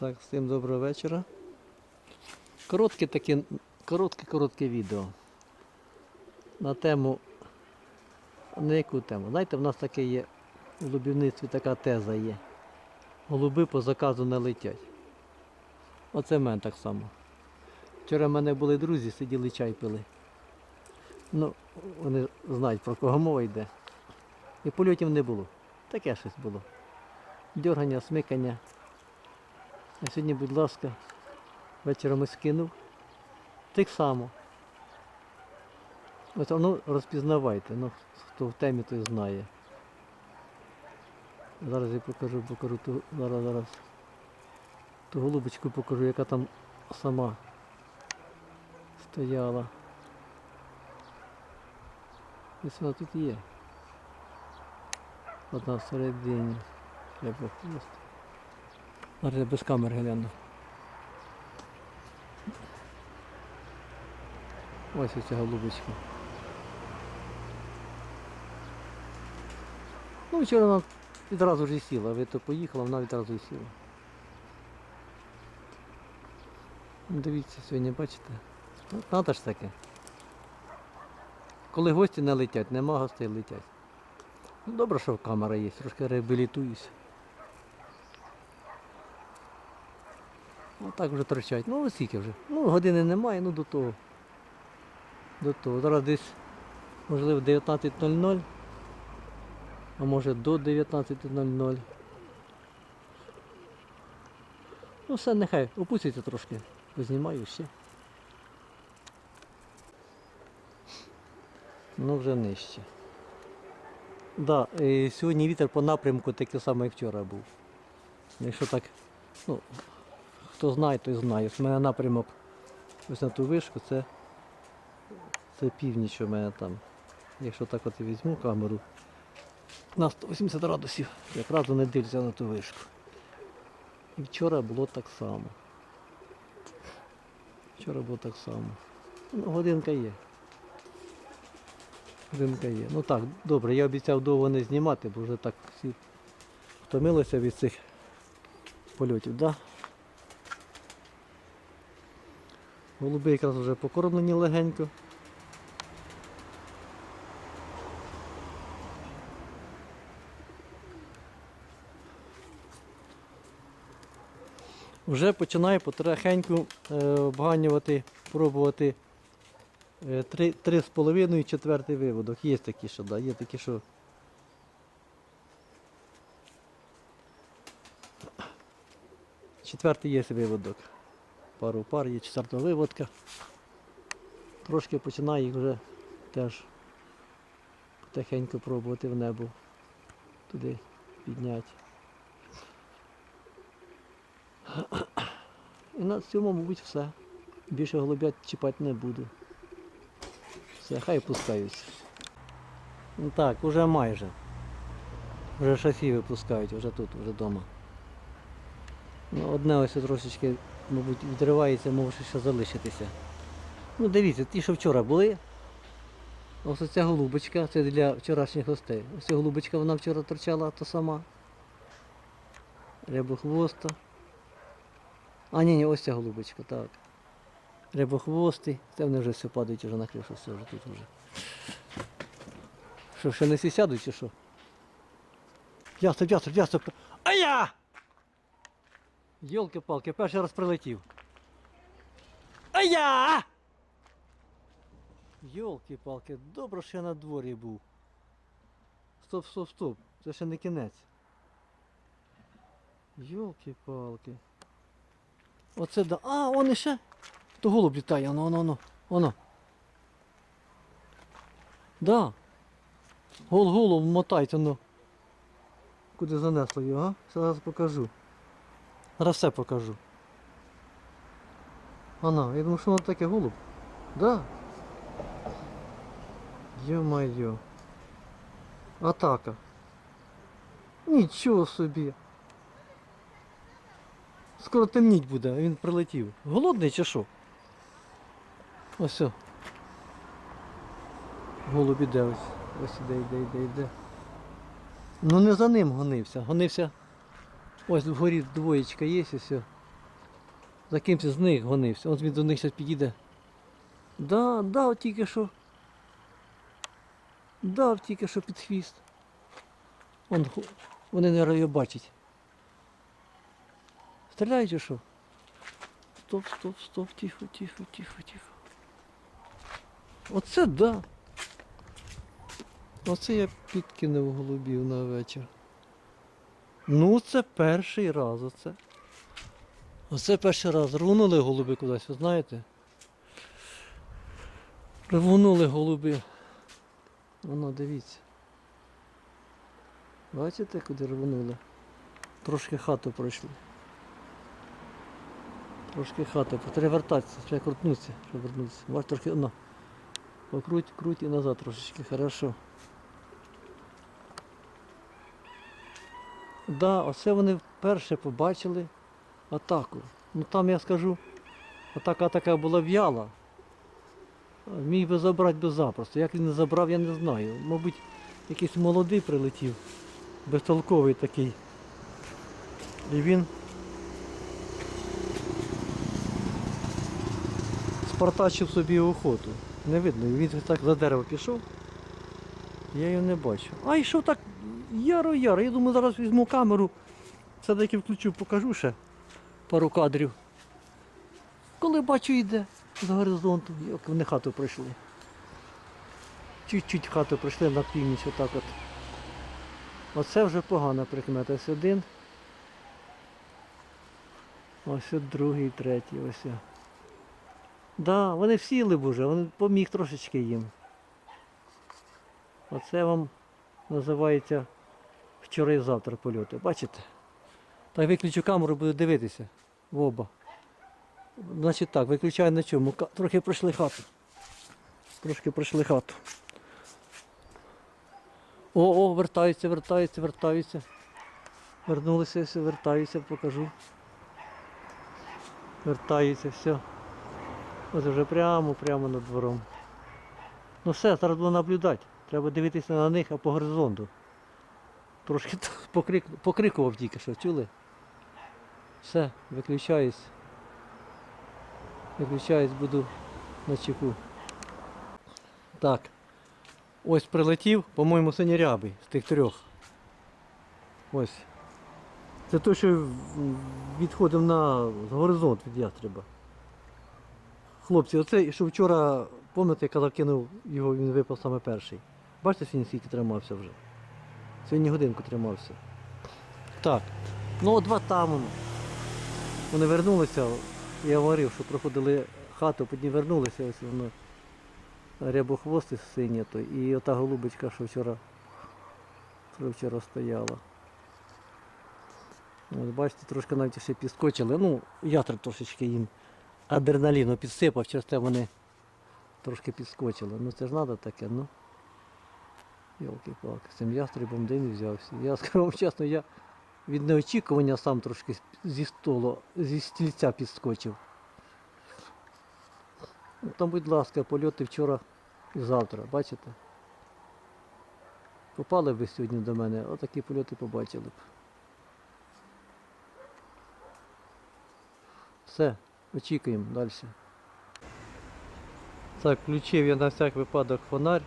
Так, всім доброго вечора. Коротке таке, коротке-коротке відео. На тему. На яку тему? Знаєте, в нас таке є у голубівництві така теза є. Голуби по заказу не летять. Оце в мене так само. Вчора в мене були друзі, сиділи чай пили. Ну, вони знають про кого мова йде. І польотів не було. Таке щось було. Дьоргання, смикання. А сьогодні, будь ласка, вечором ось скинув. Так само. Ось, ну, розпізнавайте, ну, хто в темі, той знає. Зараз я покажу, покажу ту, зараз, зараз. Ту голубочку покажу, яка там сама стояла. Ось вона тут є. Одна всередині. Я просто. Зараз я без камер гляну. Ось оця голубочка. Ну, вчора вона відразу ж сіла, ви то поїхала, вона відразу і сіла. Дивіться, сьогодні бачите. Надо ж таке. Коли гості не летять, нема гостей летять. Ну, добре, що камера є, трошки реабілітуюсь. Ну так вже торчать. Ну скільки вже. Ну години немає, ну до того. До того. Зараз десь, можливо, 19.00. А може до 19.00. Ну все, нехай опуститься трошки. Познімаю ще. Ну вже нижче. Да, сьогодні вітер по напрямку такий самий, як вчора був. Якщо так, ну, хто знає, той знає. Ось У мене напрямок ось на ту вишку, це, це північ у мене там. Якщо так от і візьму камеру на 180 градусів, якраз не дивлюся на ту вишку. І вчора було так само. Вчора було так само. Ну, годинка є. Годинка є. Ну так, добре, я обіцяв довго не знімати, бо вже так всі втомилися від цих польотів, да? Голуби якраз вже покормлені легенько. Вже починаю потрохеньку е, обганювати, пробувати е, три, три з половиною четвертий виводок. Є такі, що да, є такі, що. Четвертий є виводок. Пару пар є четвертого виводка. Трошки починаю їх вже теж потихеньку пробувати в небо туди підняти. І на цьому, мабуть, все. Більше голубят чіпати не буду. Все, хай пускаються. Ну так, уже майже. Вже шасі випускають, вже тут, вже вдома. Ну, одне ось трошечки, мабуть, відривається, може ще залишитися. Ну дивіться, ті, що вчора були. Ось ця голубочка, це для вчорашніх гостей. Ось ця голубочка вона вчора торчала та сама. Рябохвоста. А ні, ні, ось ця голубочка, так. Рябохвости. Це вони вже все падають вже на кришу, все вже тут вже. Що, ще не всі сядуть чи що? Ястреб, ястреб, ястреб. А я! Йолки-палки, перший раз прилетів. А я! Йолки-палки, добре, що я на дворі був. Стоп, стоп, стоп. Це ще не кінець. Йолки-палки. Оце да. А, он іще. То голуб літає, оно, воно, воно. Воно. Да. Гол голуб мотається, ну. Куди занесло його, а? Зараз покажу. Зараз все покажу. Ана, я думаю, що воно таке голуб. Да. Йо-майо. Атака. Нічого собі. Скоро темніть буде, він прилетів. Голодний чи що? Ось. Голуб іде ось. Ось іде, іде, іде, іде. Ну не за ним гонився. Гонився. Ось вгорі двоєчка є, ось. о. За кимсь з них гонився. От він до них зараз підійде. Да, дав тільки що. Дав тільки що під хвіст. Он, вони не його бачать. Стріляють що? Стоп, стоп, стоп, тихо, тихо, тихо, тихо. Оце да. Оце я підкинув голубів на вечір. Ну, це перший раз оце. Оце перший раз. Рвонули голуби кудись, ви знаєте? Рвонули голуби. Воно, дивіться. Бачите, куди рвонули? Трошки хату пройшли. Трошки хату. Треба вертатися, треба крутнутися, щоб вернутися. Бач, трохи, ну. Покруть, круть і назад трошечки, хорошо. Да, оце вони вперше побачили атаку. Ну там я скажу, атака така була в'яла. Міг би забрати би запросто. Як він не забрав, я не знаю. Мабуть, якийсь молодий прилетів, безтолковий такий. І він спартачив собі охоту. Не видно, він так за дерево пішов. Я його не бачу. А йшов так яро-яро. Я думаю, зараз візьму камеру, все-таки включу, покажу ще пару кадрів. Коли бачу йде з горизонту, як вони хату пройшли. Чуть-чуть хату пройшли на північ, отак от. Оце вже погана прикмета. Ось один. Ось другий, третій, ось. Так, да, вони всіли б уже, вони поміг трошечки їм. Оце вам називається вчора і завтра польоти. Бачите? Так виключу камеру, буду дивитися в оба. Значить так, виключаю на чому. Трохи пройшли хату. Трошки пройшли хату. О, о, вертаються, вертаються, вертаються. Вернулися, все, вертаються, покажу. Вертаються, все. Ось вже прямо, прямо над двором. Ну все, зараз буду наблюдати. Треба дивитися на них, а по горизонту. Трошки покрик, покрикував тільки що, чули? Все, виключаюсь. Виключаюсь, буду на чеку. Так. Ось прилетів, по-моєму, синірябий з тих трьох. Ось. Це той, що відходив на горизонт від ястреба. Хлопці, оце, що вчора, пам'ятаєте, я казав, кинув його, він випав саме перший. Бачите, сьогодні скільки тримався вже. Сьогодні годинку тримався. Так. Ну два там. Вони вернулися, я говорив, що проходили хату, потім вернулися, ось воно рябохвости синє той. І ота голубочка, що вчора, що вчора стояла. От бачите, трошки навіть ще підскочили. Ну, ятреб трошечки їм адреналіну підсипав, через те вони трошки підскочили. Ну це ж треба таке, ну. Йолки-палки, з цим ястребом де не взявся. Я скажу вам чесно, я від неочікування сам трошки зі столу, зі стільця підскочив. Ну, там, будь ласка, польоти вчора і завтра, бачите? Попали б сьогодні до мене, отакі польоти побачили б. Все, очікуємо далі. Так, включив я на всяк випадок фонарь.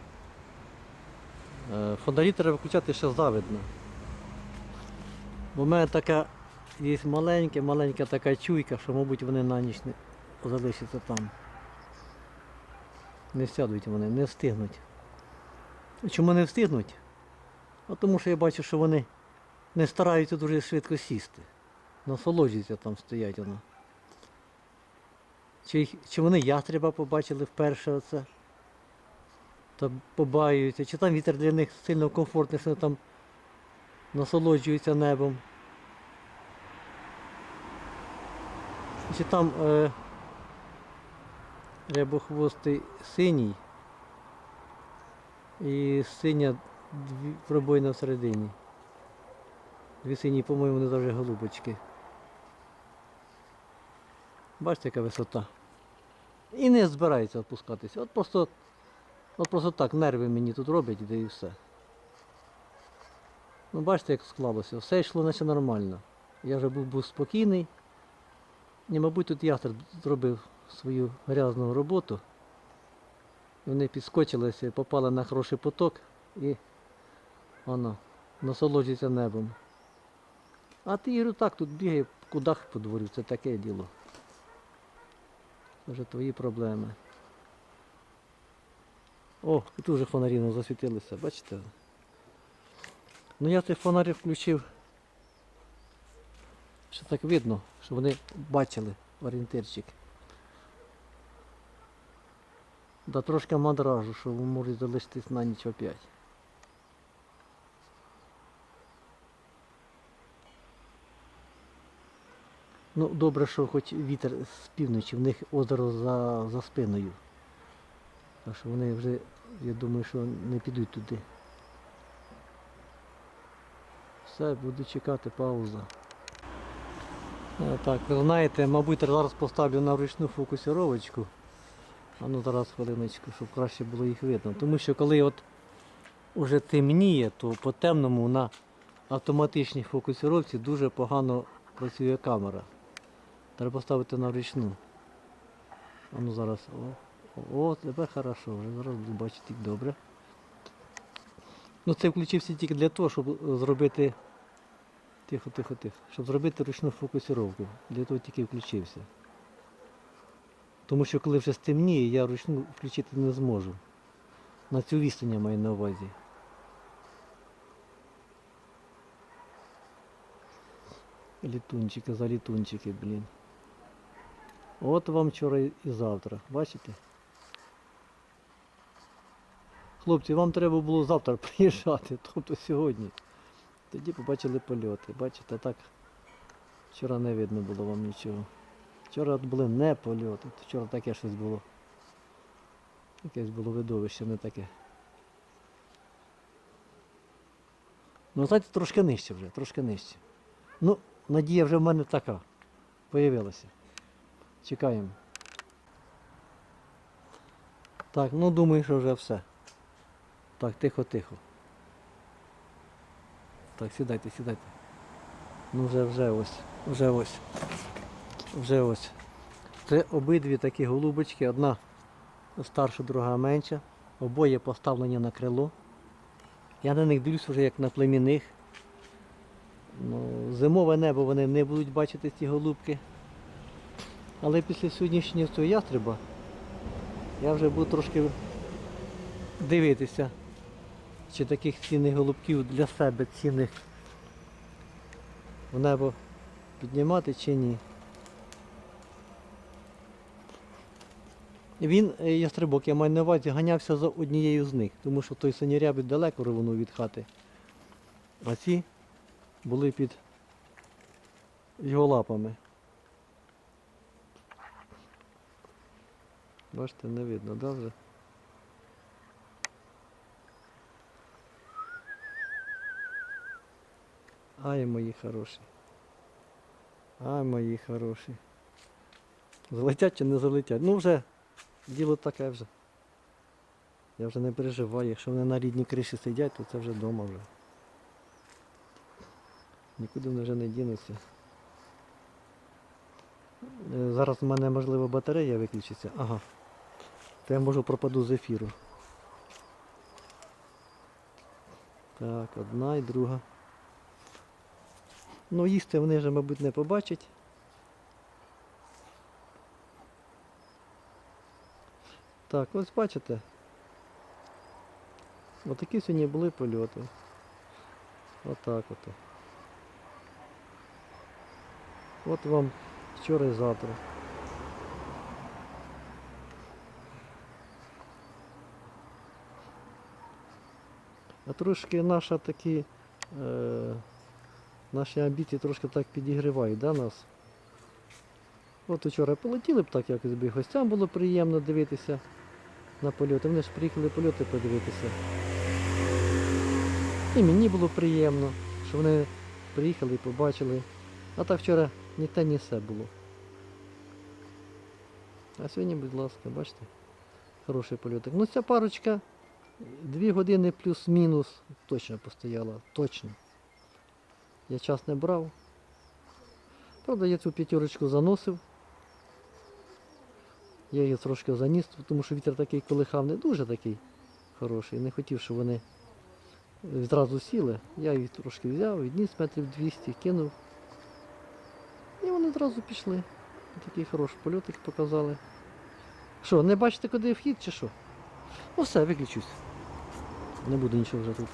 Е, Фонарі треба включати ще завидно. Бо в мене така є маленька, маленька така чуйка, що, мабуть, вони на ніч не залишаться там. Не сядуть вони, не встигнуть. Чому не встигнуть? А тому що я бачу, що вони не стараються дуже швидко сісти. Насолоджуються там стоять воно. Чи, чи вони ястреба побачили вперше оце? Та побаюються, чи там вітер для них сильно комфортний, що там насолоджуються небом. Чи там е, рябохвостий синій і синя дві, пробоїна всередині. Дві сині, по-моєму, не завжди голубочки. Бачите, яка висота. І не збирається опускатися. От просто, от просто так нерви мені тут роблять, де і все. Ну бачите, як склалося. Все йшло наче нормально. Я вже був, був спокійний. Ні, мабуть, тут ястреб зробив свою грязну роботу. Вони підскочилися, попали на хороший поток і воно насолоджується небом. А ти так тут бігає, кудах по дворі, це таке діло. Це вже твої проблеми. О, і тут вже фонарі ну, засвітилися, бачите? Ну я цей фонарик включив. Що так видно, щоб вони бачили орієнтирчик. Да трошки мандражу, що можуть залишитись на ніч опять. Ну, добре, що хоч вітер з півночі, в них озеро за, за спиною. Так що вони вже, я думаю, що не підуть туди. Все, буду чекати пауза. Е, Так, ви знаєте, мабуть, зараз поставлю на ручну фокусировочку. А ну зараз хвилиночку, щоб краще було їх видно. Тому що коли от уже темніє, то по темному на автоматичній фокусировці дуже погано працює камера. Треба поставити на ручну. А ну зараз. О, о тепер хорошо, вже зараз буду бачити добре. Ну це включився тільки для того, щоб зробити. Тихо, тихо, тихо. Щоб зробити ручну фокусировку. Для того тільки включився. Тому що коли вже стемніє, я ручну включити не зможу. На цю відстань маю на увазі. Літунчики за літунчики, блін. От вам вчора і завтра. Бачите? Хлопці, вам треба було завтра приїжджати, тобто сьогодні. Тоді побачили польоти. Бачите, так вчора не видно було вам нічого. Вчора от були не польоти, вчора таке щось було. Якесь було видовище, не таке. Ну, знаєте, трошки нижче вже, трошки нижче. Ну, надія вже в мене така. Появилася. Чекаємо. Так, ну думаю, що вже все. Так, тихо, тихо. Так, сідайте, сідайте. Ну вже вже ось. Вже ось. Вже ось. Це обидві такі голубочки, одна старша, друга менша. Обоє поставлені на крило. Я на них дивлюсь вже як на племінних. Ну, зимове небо вони не будуть бачити ці голубки. Але після сьогоднішнього цього ястреба я вже буду трошки дивитися, чи таких цінних голубків для себе цінних в небо піднімати чи ні. Він, е, ястребок, я маю на увазі, ганявся за однією з них, тому що той синірябий далеко рвонув від хати. А ці були під його лапами. Бачите, не видно, да, вже? Ай, мої хороші. Ай, мої хороші. Залетять чи не залетять? Ну вже, діло таке вже. Я вже не переживаю, якщо вони на рідній криші сидять, то це вже вдома вже. Нікуди вони вже не дінуться. Е, Зараз в мене можливо батарея виключиться. Ага. То я можу пропаду з ефіру. Так, одна і друга. Ну, їсти вони вже, мабуть, не побачать. Так, ось бачите. Отакі сьогодні були польоти. Отак от. От вам вчора і завтра. А трошки наша такі, е, наші амбіції трошки так підігрівають, да, нас? От вчора полетіли б так якось би гостям було приємно дивитися на польоти. Вони ж приїхали польоти подивитися. І мені було приємно, що вони приїхали і побачили. А так вчора ні те, ні все було. А сьогодні, будь ласка, бачите, хороший польотик. Ну ця парочка дві години плюс-мінус точно постояла, точно. Я час не брав. Правда, я цю п'ятерочку заносив Я її трошки заніс, тому що вітер такий колихав, не дуже такий хороший. Не хотів, щоб вони відразу сіли. Я їх трошки взяв, відніс метрів 200, кинув. І вони одразу пішли. Такий хороший польотик показали. Що, не бачите, куди вхід чи що? Ну все, виключусь. Не буду нічого вже тут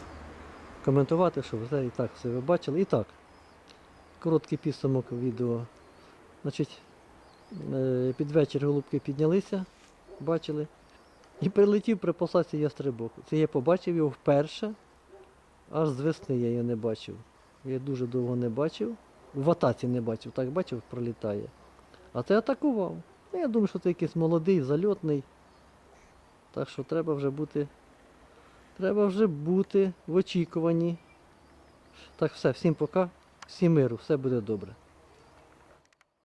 коментувати, що все і так все ви бачили. І так, короткий підсумок відео. Значить, е, під вечір голубки піднялися, бачили. І прилетів при посадці ястребок. Це я побачив його вперше. Аж з весни я його не бачив. Я дуже довго не бачив. В атаці не бачив, так бачив, пролітає. А це атакував. Ну, Я думаю, що це якийсь молодий, зальотний. Так що треба вже бути. Треба вже бути в очікуванні. Так, все, всім пока, всім миру, все буде добре.